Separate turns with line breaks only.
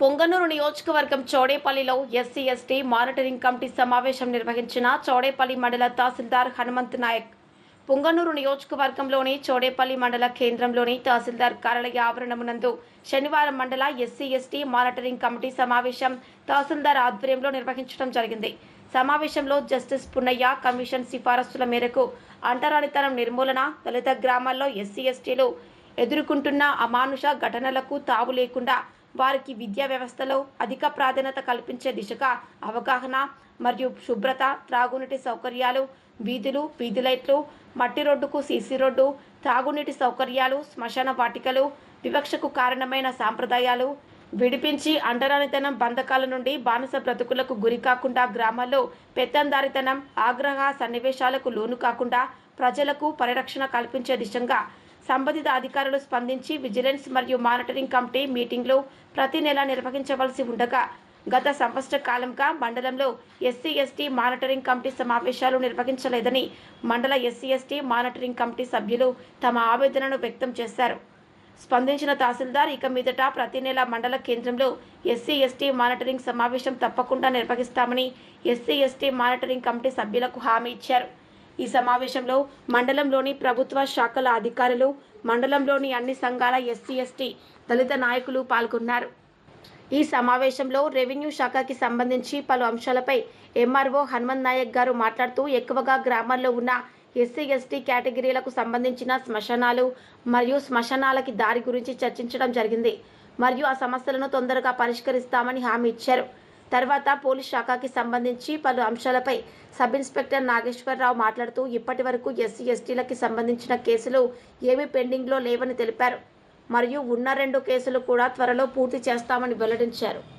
పొంగనూరు నియోజకవర్గం చౌడేపల్లిలో SC ST monitoring committee సమావేశం నిర్వహించిన చౌడేపల్లి మండల తహసీల్దార్ హనుమంత్ నాయక్. పొంగనూరు నియోజకవర్గంలోని చౌడేపల్లి మండల కేంద్రంలోని తహసీల్దార్ కార్యాలయ ఆవరణమునందు శనివారం మండల ఎస్సీ ఎస్టీ మానిటరింగ్ కమిటీ సమావేశం తహసీల్దార్ ఆధ్వర్యంలో నిర్వహించడం జరిగింది. సమావేశంలో జస్టిస్ పున్నయ్య కమిషన్ సిఫారసుల మేరకు అంటరానితనం నిర్మూలన దళిత గ్రామాల్లో ఎస్సీ ఎస్టీలు ఎదుర్కొంటున్న అమానుష ఘటనలకు తావు లేకుండా వారికి విద్యా వ్యవస్థలో అధిక ప్రాధాన్యత కల్పించే దిశగా అవగాహన మరియు శుభ్రత త్రాగునీటి సౌకర్యాలు వీధులు వీధి లైట్లు మట్టి రోడ్డుకు సీసీ రోడ్డు త్రాగునీటి సౌకర్యాలు శ్మశాన వాటికలు వివక్షకు కారణమైన సాంప్రదాయాలు విడిపించి అంటరానితనం బంధకాల నుండి బానిస బ్రతుకులకు గురి కాకుండా గ్రామాల్లో పెత్తందారితనం ఆగ్రహ సన్నివేశాలకు లోను కాకుండా ప్రజలకు పరిరక్షణ కల్పించే దిశగా సంబంధిత అధికారులు స్పందించి విజిలెన్స్ మరియు మానిటరింగ్ కమిటీ మీటింగ్లు ప్రతి నెల నిర్వహించవలసి ఉండగా గత సంవత్సర కాలంగా మండలంలో ఎస్సీ ఎస్టీ మానిటరింగ్ కమిటీ సమావేశాలు నిర్వహించలేదని మండల ఎస్సీ ఎస్టీ మానిటరింగ్ కమిటీ సభ్యులు తమ ఆవేదనను వ్యక్తం చేశారు. స్పందించిన తహసీల్దార్ ఇక మీదట ప్రతి నెల మండల కేంద్రంలో ఎస్సీ ఎస్టీ మానిటరింగ్ సమావేశం తప్పకుండా నిర్వహిస్తామని ఎస్సీ ఎస్టీ మానిటరింగ్ కమిటీ సభ్యులకు హామీ ఇచ్చారు. ఈ సమావేశంలో మండలంలోని ప్రభుత్వ శాఖల అధికారులు మండలంలోని అన్ని సంఘాల ఎస్సీ ఎస్టీ దళిత నాయకులు పాల్గొన్నారు. ఈ సమావేశంలో రెవెన్యూ శాఖకి సంబంధించి పలు అంశాలపై ఎంఆర్ఓ హనుమంత్ నాయక్ గారు మాట్లాడుతూ ఎక్కువగా గ్రామాల్లో ఉన్న ఎస్సీ ఎస్టీ కేటగిరీలకు సంబంధించిన శ్మశానాలు మరియు శ్మశానాలకి దారి గురించి చర్చించడం జరిగింది. మరియు ఆ సమస్యలను తొందరగా పరిష్కరిస్తామని హామీ ఇచ్చారు. తర్వాత పోలీస్ శాఖకి సంబంధించి పలు అంశాలపై సబ్ ఇన్స్పెక్టర్ నాగేశ్వరరావు మాట్లాడుతూ ఇప్పటి వరకు ఎస్సీ ఎస్టీలకి సంబంధించిన కేసులు ఏమీ పెండింగ్లో లేవని తెలిపారు. మరియు ఉన్న రెండు కేసులు కూడా త్వరలో పూర్తి చేస్తామని వెల్లడించారు.